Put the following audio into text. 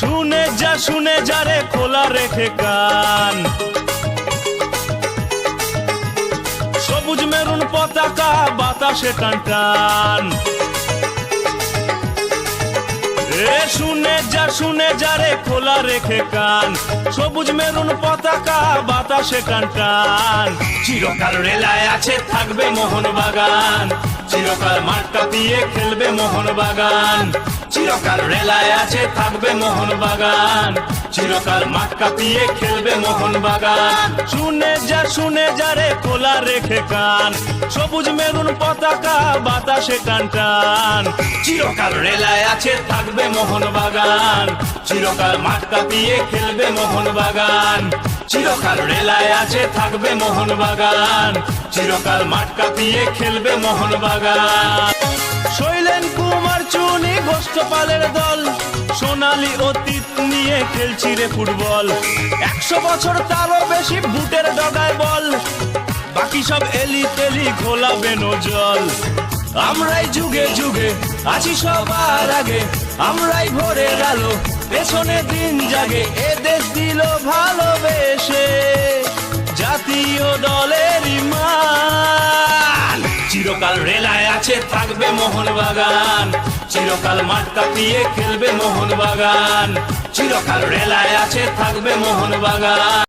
শুনে যা শুনে যা রে খোলা রেখে কান সবুজ মেরুন পতাকা, বাতাসে টান টান। এ শুনে যা শুনে যা রে খোলা রেখে কান সবুজ মেরুন পতাকা, বাতাসে টান টান। চিরকাল রেলায় আছে, থাকবে মোহন বাগান চিরকাল মাঠ কাঁপিয়ে খেলবে মোহন বাগান। চিরকাল রেলায় আছে, থাকবে মোহন বাগান। চিরকাল মাঠ কাঁপিয়ে খেলবে মোহন বাগান। শুনে যা শুনে যা রে খোলা রেখে কান। সবুজ মেরুন পতাকা, বাতাসে টান টান। চিরকাল রেলায় আছে, থাকবে মোহন বাগান। চিরকাল মাঠ কাঁপিয়ে খেলবে মোহন বাগান। চিরকাল রেলায় আছে, থাকবে মোহন বাগান। চিরকাল মাঠ কাঁপিয়ে খেলবে মোহন বাগান। শৈলেন কুমার চুনি গোষ্ঠপালের দল। সোনালি অতীত নিয়ে খেলছি রে ফুটবল। একশো বছর তারও বেশি বুটের ডগায় বল। বাকি সব এলি তেলি ঘোলাবে জল আমরাই যুগে যুগে, আছি সবার আগে। আমরাই ভোরে গেল পেছনে দিন জাগে, এ দেশ দিল ভালোবেসে, জাতীয় দলের মান। চিরকাল রেলায় আছে, থাকবে মোহন বাগান। চিরকাল মাঠ কাঁপিয়ে খেলবে মোহন বাগান। চিরকাল রেলায় আছে, থাকবে মোহন বাগান।